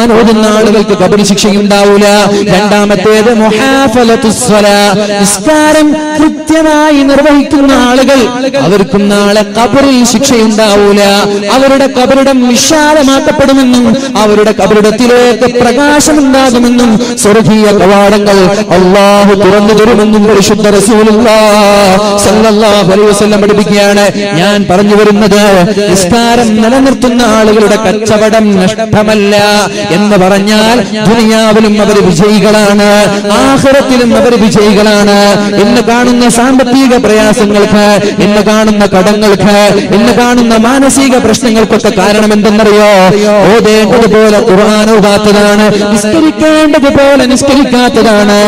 ഖുർആൻ ഓതുന്ന ആളുകൾക്ക് കബറി ശിക്ഷയുണ്ടാവൂല. രണ്ടാമത്തേത്. നിസ്കാരം കൃത്യമായി നിർവഹിക്കുന്ന ആളുകൾ അവർക്കും നാളെ കബറിൽ ശിക്ഷയുണ്ടാവൂല. അവരുടെ കബറിടം വിശാലമാക്കപ്പെടുമെന്നും അവരുടെ കബറിടത്തിലേക്ക് പ്രകാശമുണ്ടാകുമെന്നും സ്വർഗീയ കവാടങ്ങൾ അള്ളാഹു തുറന്നു തരുമെന്നും പരിശുദ്ധ വസല്ലം പഠിപ്പിക്കുകയാണ്. ഞാൻ പറഞ്ഞു വരുന്നത് നിസ്കാരം നിലനിർത്തുന്ന ആളുകളുടെ കച്ചവടം നഷ്ടമല്ല. എന്ന് പറഞ്ഞാൽ ദുനിയാവിലും അവർ വിജയികളാണ് ആഹ്റത്തിലും അവർ വിജയികളാണ് ഇന്ന് കാണുന്ന സാമ്പത്തിക പ്രയാസങ്ങൾക്ക് ഇന്ന് കാണുന്ന കടങ്ങൾക്ക് ഇന്ന് കാണുന്ന മാനസിക പ്രശ്നങ്ങൾക്കൊക്കെ കാരണം എന്തെന്നറിയോ ഓതേണ്ടതുപോലെ ഖുർആാനോകാത്തതാണ് നിസ്കരിക്കേണ്ടതുപോലെ നിസ്കരിക്കാത്തതാണ്.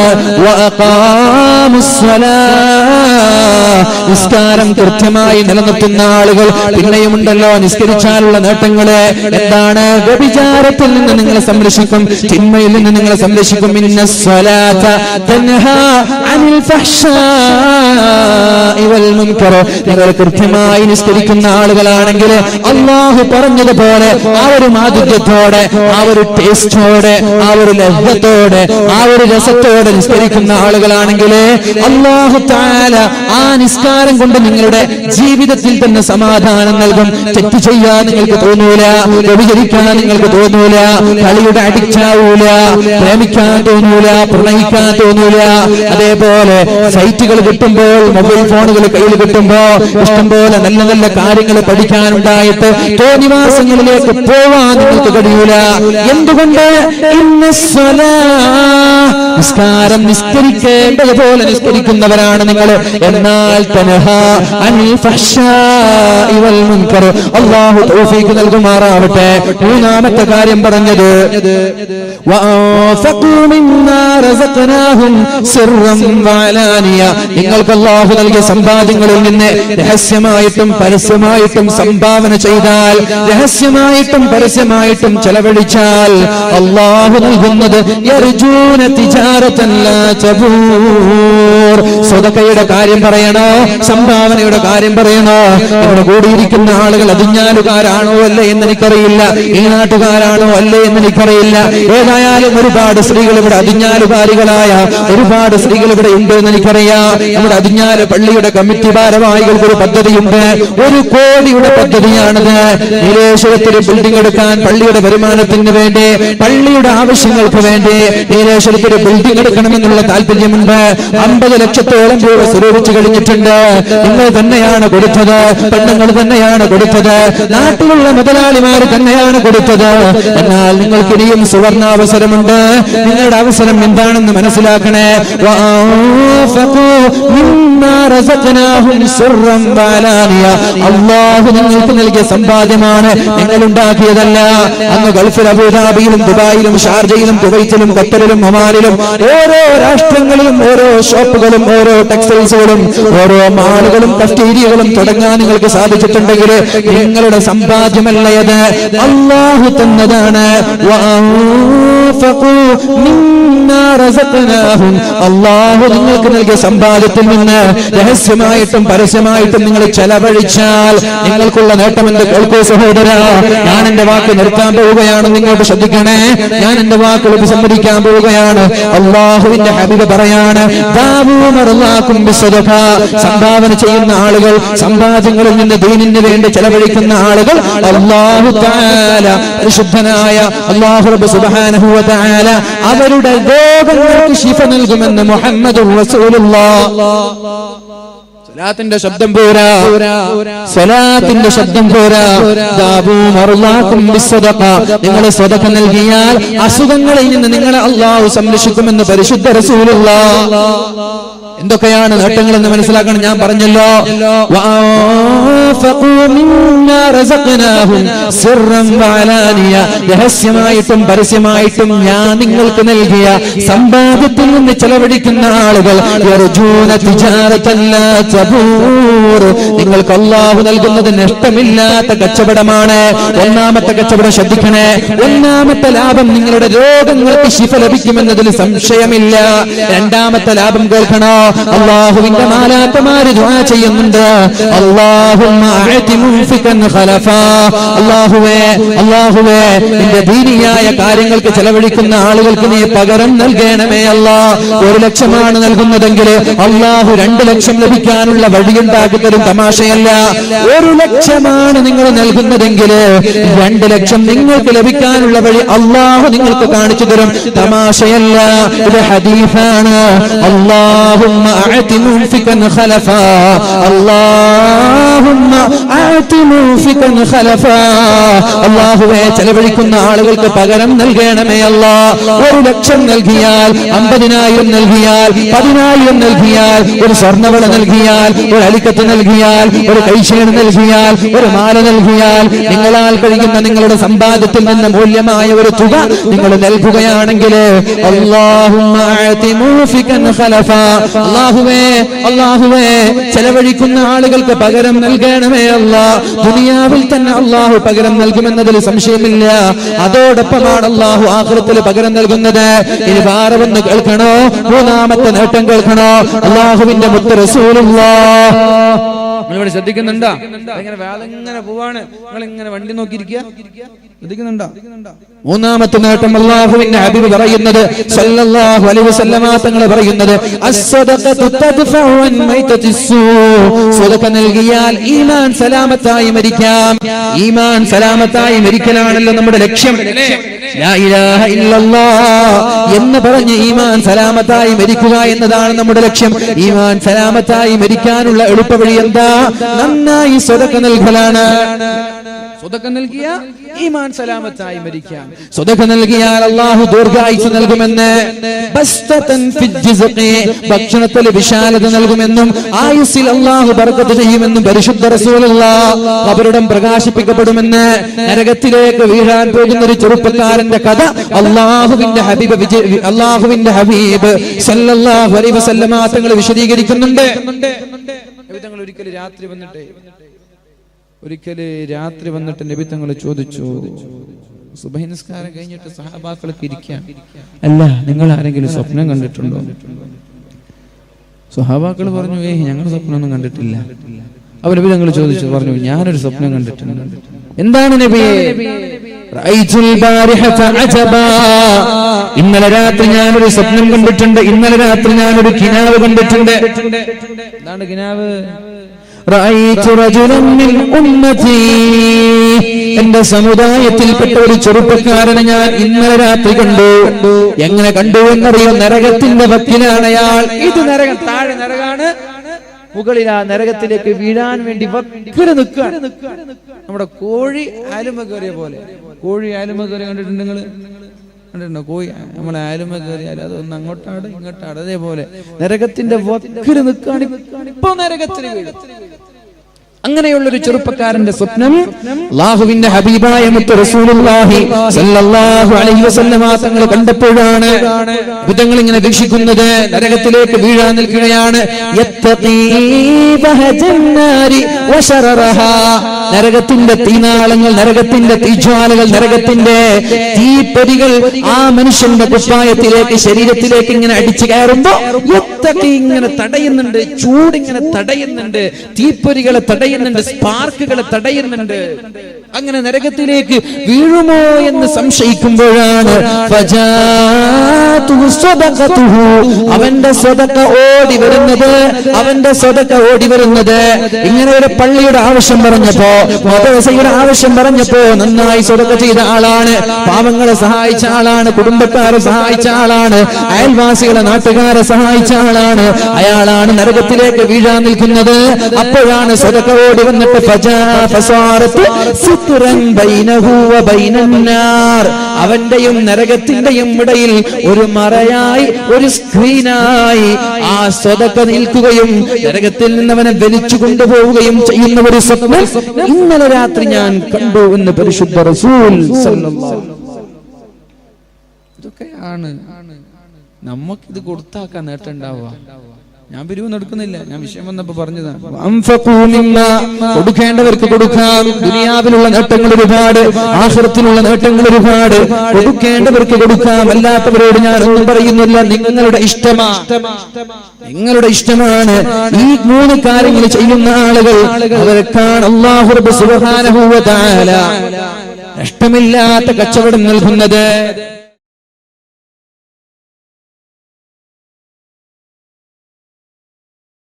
നിസ്കാരം കൃത്യമായി നിലനിർത്തുന്ന ആളുകൾ പിന്നെയുമുണ്ടല്ലോ. നിസ്കരിച്ചാലുള്ള നേട്ടങ്ങൾ എന്താണ്? വ്യഭിചാരത്തിൽ നിന്ന് നിങ്ങളെ സംരക്ഷിക്കും തിന്മയിൽ നിന്ന് നിങ്ങളെ സംരക്ഷിക്കും. നിങ്ങൾ കൃത്യമായി നിസ്കരിക്കുന്ന ആളുകളാണെങ്കിൽ അള്ളാഹു പറഞ്ഞതുപോലെ ആ ഒരു മാധുര്യത്തോടെ ആ ഒരു ടേസ്റ്റോടെ ആ ഒരു ലഭ്യത്തോടെ ആ ഒരു രസത്തോടെ നിസ്കരിക്കുന്ന ആളുകളാണെങ്കിൽ അള്ളാഹു ആ നിസ്കാരം കൊണ്ട് നിങ്ങളുടെ ജീവിതത്തിൽ തന്നെ സമാധാനം നൽകും. തെറ്റ് ചെയ്യാൻ നിങ്ങൾക്ക് തോന്നൂല വ്യഭിചരിക്കാൻ നിങ്ങൾക്ക് തോന്നൂല കളിയുടെ അടിച്ചാവൂല പ്രേമിക്കാൻ തോന്നൂല പ്രണയിക്കാൻ തോന്നൂല. അതേപോലെ സൈറ്റുകൾ കിട്ടുമ്പോൾ മൊബൈൽ ഫോണുകൾ കയ്യിൽ കിട്ടുമ്പോ ഇഷ്ടംപോലെ നല്ല നല്ല കാര്യങ്ങൾ പഠിക്കാനുണ്ടായിട്ട് തോന്നിവാസങ്ങളിലേക്ക് പോവാൻ നിങ്ങൾക്ക് കഴിയൂല. എന്തുകൊണ്ട്? നിസ്കാരം നിസ്കരിക്കേണ്ടതുപോലെ നിസ്കരിക്കുന്നവരാണ് നിങ്ങൾ. പെണ്ണുങ്ങളെ എന്നാൽ അള്ളാഹു തൗഫീഖ് മൂന്നാമത്തെ കാര്യം പറഞ്ഞത് നിങ്ങൾക്ക് അള്ളാഹു നൽകിയ സമ്പാദ്യങ്ങളിൽ നിന്ന് രഹസ്യമായിട്ടും പരസ്യമായിട്ടും സംഭാവന ചെയ്താൽ രഹസ്യമായിട്ടും പരസ്യമായിട്ടും ചെലവഴിച്ചാൽ അള്ളാഹു നൽകുന്നത് സ്വതക്കയെ സ്വതക്കയുടെ കാര്യം പറയണോ? സംഭാവനയുടെ കാര്യം പറയണോ? ഇവിടെ കൂടിയിരിക്കുന്ന ആളുകൾ അതിഞ്ഞാലുകാരാണോ അല്ലേ എന്ന് എനിക്കറിയില്ല ഈ നാട്ടുകാരാണോ അല്ലേ എന്ന് എനിക്കറിയില്ല ഏതായാലും ഒരുപാട് സ്ത്രീകൾ ഇവിടെ അതിഞ്ഞാലുകാരികളായ ഒരുപാട് സ്ത്രീകൾ ഇവിടെ ഉണ്ട് എന്ന് എനിക്കറിയാം നമ്മുടെ അതിഞ്ഞാൽ പള്ളിയുടെ കമ്മിറ്റി ഭാരവാഹികൾക്ക് ഒരു പദ്ധതിയുണ്ട്. ഒരു കോടിയുടെ പദ്ധതിയാണിത്. നീലേശ്വരത്തിൽ ബിൽഡിംഗ് എടുക്കാൻ പള്ളിയുടെ വരുമാനത്തിന് വേണ്ടി പള്ളിയുടെ ആവശ്യങ്ങൾക്ക് വേണ്ടി നീലേശ്വരത്തിൽ ബിൽഡിംഗ് എടുക്കണമെന്നുള്ള താല്പര്യമുണ്ട്. അമ്പത് ലക്ഷത്തോളം രൂപ പെണ്ണുങ്ങൾ സ്വരൂപിച്ചു കഴിഞ്ഞിട്ടുണ്ട്. നിങ്ങൾ തന്നെയാണ് കൊടുത്തത്. പെണ്ണുങ്ങൾ തന്നെയാണ് കൊടുത്തത്. നാട്ടിലുള്ള മുതലാളിമാർ തന്നെയാണ് കൊടുത്തത്. എന്നാൽ നിങ്ങൾക്ക് ഇനിയും സുവർണ അവസരമുണ്ട് നിങ്ങളുടെ അവസരം എന്താണെന്ന് മനസ്സിലാക്കണേ. അള്ളാഹു നിങ്ങൾക്ക് നൽകിയ സമ്പാദ്യമാണ് നിങ്ങൾ ഉണ്ടാക്കിയതല്ല അന്ന് ഗൾഫിൽ അബുദാബിയിലും ദുബായിലും ഷാർജയിലും കുവൈത്തിലും ഖത്തറിലും ഒമാനിലും ഓരോ രാഷ്ട്രങ്ങളിലും ഓരോ ഷോപ്പുകളും ഓരോ ടെക്സ് കോൺഫറൻസുകളും ഓരോ മാളുകളും കസ്റ്റേരിയകളും തുടങ്ങാൻ നിങ്ങൾക്ക് സാധിച്ചിട്ടുണ്ടെങ്കിൽ നിങ്ങളുടെ സമ്പാദ്യമല്ലയത് അള്ളാഹു തന്നതാണ്. അള്ളാഹു നിങ്ങൾക്ക് നൽകിയ സമ്പാദ്യത്തിൽ നിന്ന് രഹസ്യമായിട്ടും പരസ്യമായിട്ടും നിങ്ങൾ ചെലവഴിച്ചാൽ നിങ്ങൾക്കുള്ള നേട്ടം എന്ത് കേൾക്കൂ സഹോദര ഞാൻ എന്റെ വാക്ക് നിർത്താൻ പോവുകയാണ്. നിങ്ങോട്ട് ശ്രദ്ധിക്കണേ. ഞാൻ എന്റെ വാക്കുകൾ ഉപസംഹരിക്കാൻ പോവുകയാണ്. അള്ളാഹുവിന്റെ ഹബിത പറയാണ് ദാവൂ സംഭാവന ചെയ്യുന്ന ആളുകൾ സമ്പാദ്യങ്ങളിൽ നിന്ന് ദീനിന് വേണ്ടി ചെലവഴിക്കുന്ന ആളുകൾ അള്ളാഹു പരിശുദ്ധനായ അള്ളാഹു അവരുടെ രോഗങ്ങൾക്ക് ശിഫ നൽകുമെന്ന് മുഹമ്മദ് സ്വലാത്തിന്റെ ശബ്ദം പോരാ. സ്വലാത്തിന്റെ ശബ്ദം പോരാ. നിങ്ങൾ സ്വതക്ക നൽകിയാൽ അസുഖങ്ങളിൽ നിന്ന് നിങ്ങളെ അള്ളാഹു സംരക്ഷിക്കുമെന്ന് പരിശുദ്ധ റസൂലുള്ള. എന്തൊക്കെയാണ് നേട്ടങ്ങളെന്ന് മനസ്സിലാക്കണം. ഞാൻ പറഞ്ഞല്ലോ. രഹസ്യമായിട്ടും പരസ്യമായിട്ടും ഞാൻ നിങ്ങൾക്ക് നൽകിയ സമ്പാദ്യത്തിൽ നിന്ന് ചെലവഴിക്കുന്ന ആളുകൾ. നിങ്ങൾക്ക് അള്ളാഹു നൽകുന്നത് നഷ്ടമില്ലാത്ത കച്ചവടമാണ്. ഒന്നാമത്തെ കച്ചവടം ശ്രദ്ധിക്കണേ. ഒന്നാമത്തെ ലാഭം നിങ്ങളുടെ രോഗങ്ങൾക്ക് ശിഫ ലഭിക്കുമെന്നതിൽ സംശയമില്ല. രണ്ടാമത്തെ ലാഭം കേൾക്കണോ? അള്ളാഹുവിന്റെ മാലാത്തമാര് ദുആ ചെയ്യുന്നുണ്ട്. ദീനിയായ കാര്യങ്ങൾക്ക് ചെലവഴിക്കുന്ന ആളുകൾക്ക് നീ പകരം നൽകണമേ അല്ല. ഒരു ലക്ഷമാണ് നൽകുന്നതെങ്കിൽ അള്ളാഹു രണ്ട് ലക്ഷം ലഭിക്കാനുള്ള വഴിയുണ്ടാക്കി തരും തമാശയല്ല. ഒരു ലക്ഷമാണ് നിങ്ങൾ നൽകുന്നതെങ്കിൽ രണ്ട് ലക്ഷം നിങ്ങൾക്ക് ലഭിക്കാനുള്ള വഴി അള്ളാഹു നിങ്ങൾക്ക് കാണിച്ചു തരും തമാശയല്ല. ഇത് ഹദീഫാണ് അള്ളാഹുമ്മ اللهم اعتنهم ملفكا خلفا. اللهم അള്ളാഹുവെ ചെലവഴിക്കുന്ന ആളുകൾക്ക് പകരം നൽകണമേ അല്ല. ഒരു ലക്ഷം നൽകിയാൽ അമ്പതിനായിരം നൽകിയാൽ പതിനായിരം നൽകിയാൽ ഒരു സ്വർണവള നൽകിയാൽ ഒരു അലിക്കത്ത് നൽകിയാൽ ഒരു കൈശേണ് നൽകിയാൽ ഒരു മാല നൽകിയാൽ നിങ്ങളാൽ കഴിയുന്ന നിങ്ങളുടെ സമ്പാദ്യത്തിൽ നിന്ന് മൂല്യമായ ഒരു തുക നിങ്ങൾ നൽകുകയാണെങ്കിൽ ചെലവഴിക്കുന്ന ആളുകൾക്ക് പകരം നൽകണമേ അല്ലാ. ദുനിയാവിൽ തന്നെ അള്ളാഹു പകരം നൽകുമെന്നതിൽ സംശയമില്ല. അതോടൊപ്പമാണ് അള്ളാഹു ആഹൃത്തിൽ പകരം നൽകുന്നത്. ഇനി വേറെ ഒന്ന് കേൾക്കണോ? മൂന്നാമത്തെ നേട്ടം കേൾക്കണോ? അള്ളാഹുവിന്റെ മുത്ത് റസൂലുള്ള ഇവിടെ ശ്രദ്ധിക്കുന്നുണ്ടോ? ഇങ്ങനെ വേദം ഇങ്ങനെ പോവാണ്. നിങ്ങൾ ഇങ്ങനെ വണ്ടി നോക്കിയിരിക്കുക. ശ്രദ്ധിക്കുന്നുണ്ടോ? മൂന്നാമത്തെ നേട്ടം അള്ളാഹുവിന്റെ ഹബീബ് പറയുന്നത് സല്ലല്ലാഹു അലൈഹി വസല്ലമ തങ്ങൾ പറയുന്നത് അസ്സദഖത്തു തദ്ഫഉ അൻ മൈതത്തിസ്സൂ സദഖ നൽകിയാൽ ഈമാൻ സലാമത്തായി മരിക്കാം. ഈമാൻ സലാമത്തായി മരിക്കലാണല്ലോ നമ്മുടെ ലക്ഷ്യം. എന്ന് പറഞ്ഞ് ഈമാൻ സലാമത്തായി മരിക്കുക എന്നതാണ് നമ്മുടെ ലക്ഷ്യം. ഈമാൻ സലാമത്തായി മരിക്കാനുള്ള എളുപ്പവഴി എന്താ? നന്നായി സ്വതക്ക നൽകലാണ്. സ്വതക്ക നൽകിയ ഈമാൻ സലാമത്തായി മരിക്കാം. സ്വതക്ക നൽകിയാൽ അള്ളാഹു ദീർഘായുസ് നൽകുമെന്ന് ഭക്ഷണത്തിൽ വിശാലത നൽകുമെന്നും ആയുസ്സിൽ അള്ളാഹു ബർക്കത്ത് ചെയ്യുമെന്നും പരിശുദ്ധ റസൂലുള്ള കബറിടം പ്രകാശിപ്പിക്കപ്പെടുമെന്ന് നരകത്തിലേക്ക് വീഴാൻ പോകുന്ന ഒരു ചെറുപ്പക്കാരന്റെ കഥ അള്ളാഹുവിന്റെ ഹബീബ് അള്ളാഹുവിന്റെ ഹബീബ് സല്ലല്ലാഹു അലൈഹി വസല്ലമ തങ്ങൾ വിശദീകരിക്കുന്നുണ്ട്. ഒരിക്കൽ രാത്രി വന്നിട്ട് ഒരിക്കൽ രാത്രി വന്നിട്ട് നബിതങ്ങൾ ചോദിച്ചു സുബഹി നിസ്കാരം കഴിഞ്ഞിട്ട് സഹാബാക്കളൊക്കെ ഇരിക്കാം? അല്ല നിങ്ങൾ ആരെങ്കിലും സ്വപ്നം കണ്ടിട്ടുണ്ടോ? സ്വഹാബാക്കൾ പറഞ്ഞു ഏഹ് ഞങ്ങൾ സ്വപ്നമൊന്നും കണ്ടിട്ടില്ല. അവർ നബി തങ്ങൾ ചോദിച്ചു പറഞ്ഞു ഞാനൊരു സ്വപ്നം കണ്ടിട്ടുണ്ട്. എന്താണ് നബിയെ. ഇന്നലെ രാത്രി ഞാനൊരു സ്വപ്നം കണ്ടിട്ടുണ്ട്. ഇന്നലെ രാത്രി ഞാനൊരു കിനാവ് കണ്ടിട്ടുണ്ട്. എന്താണ് കിനാവ്? എന്റെ സമുദായത്തിൽപ്പെട്ട ഒരു ചെറുപ്പക്കാരനെ ഞാൻ ഇന്നലെ രാത്രി കണ്ടു. എങ്ങനെ കണ്ടു എന്നറിയോ നരകത്തിന്റെ വക്കിലാണ് അയാൾ. ഇത് നരകം താഴെ നരകാണ്. മുകളിൽ ആ നരകത്തിലേക്ക് വീഴാൻ വേണ്ടി വക്കിൽ നിൽക്കുകയാണ് നമ്മുടെ കോഴി ആലുമ കയറിയ പോലെ. കോഴി ആലുമ കയറി കണ്ടിട്ടുണ്ട് നിങ്ങൾ കണ്ടിട്ടുണ്ടോ? കോഴി? നമ്മളെ ആലുമ കയറിയാൽ അതൊന്ന് അങ്ങോട്ടാട് ഇങ്ങോട്ടാട് അതേപോലെ. നരകത്തിന്റെ വക്കിൽ നിൽക്കുകയാണ്. ഇപ്പൊ നരകത്തിന് വീഴും. അങ്ങനെയുള്ളൊരു ചെറുപ്പക്കാരന്റെ സ്വപ്നം അള്ളാഹുവിന്റെ ഹബീബായ തങ്ങൾ കണ്ടപ്പോഴാണ് ബുദ്ധങ്ങൾ ഇങ്ങനെ വീക്ഷിക്കുന്നത്. നരകത്തിലേക്ക് വീഴാൻ നിൽക്കുകയാണ്. നരകത്തിന്റെ തീനാളങ്ങൾ നരകത്തിന്റെ തീജ്വാലകൾ നരകത്തിന്റെ തീപ്പൊരികൾ ആ മനുഷ്യന്റെ കുപ്പായത്തിലേക്ക് ശരീരത്തിലേക്ക് ഇങ്ങനെ അടിച്ചു കയറുമ്പോ ഇങ്ങനെ തടയുന്നുണ്ട് ചൂടിങ്ങനെ തടയുന്നുണ്ട് തീപ്പൊരികളെ തടയുന്നുണ്ട് സ്പാർക്കുകളെ തടയുന്നുണ്ട് അങ്ങനെ നരകത്തിലേക്ക് വീഴുമോ എന്ന് സംശയിക്കുമ്പോഴാണ്. അവന്റെ സ്വതക്ക ഓടി വരുന്നത് അവന്റെ സ്വതക്ക ഓടി വരുന്നത് ഇങ്ങനെ ഒരു പള്ളിയുടെ ആവശ്യം പറഞ്ഞപ്പോ മദ്രസയുടെ ആവശ്യം പറഞ്ഞപ്പോ നന്നായി സ്വതക്ക ചെയ്ത ആളാണ്. പാവങ്ങളെ സഹായിച്ച ആളാണ്. കുടുംബക്കാരെ സഹായിച്ച ആളാണ്. അയൽവാസികളെ നാട്ടുകാരെ സഹായിച്ച ആളാണ്. അയാളാണ് നരകത്തിലേക്ക് വീഴാൻ നിൽക്കുന്നത്. അപ്പോഴാണ് സ്വതക്ക ഓടി വന്നിട്ട് അവന്റെയും നരകത്തിന്റെയും ഇടയിൽ ഒരു മറയായി ഒരു സ്ക്രീനായി ആ സ്വതക്ക നിൽക്കുകയും നരകത്തിൽ നിന്ന് അവനെ വലിച്ചു കൊണ്ടുപോവുകയും ചെയ്യുന്ന ഒരു സ്വപ്നം ഇന്നലെ രാത്രി ഞാൻ കണ്ടു എന്ന് പരിശുദ്ധ റസൂൽ ഇതൊക്കെയാണ്. നമുക്കിത് കൊടുത്താക്കാൻ നേട്ടം ഉണ്ടാവുക. ഞാൻ പിരിവൊന്നും നടക്കുന്നില്ല ഞാൻ വിഷയം വന്നപ്പോ പറഞ്ഞതാണ് കൊടുക്കേണ്ടവർക്ക് കൊടുക്കാം. ദുനിയാവിലുള്ള നേട്ടങ്ങൾ ഒരുപാട് ആശ്രത്തിലുള്ള നേട്ടങ്ങൾ ഒരുപാട്. കൊടുക്കേണ്ടവർക്ക് കൊടുക്കാം. അല്ലാത്തവരോട് ഞാൻ ഒന്നും പറയുന്നില്ല. നിങ്ങളുടെ ഇഷ്ടമാ. നിങ്ങളുടെ ഇഷ്ടമാണ്. ഈ മൂന്ന് കാര്യങ്ങൾ ചെയ്യുന്ന ആളുകൾ അവർക്കാണ് അല്ലാഹു റബ്ബ് സുബ്ഹാനഹു വ നഷ്ടമില്ലാത്ത കച്ചവടം നൽകുന്നത്.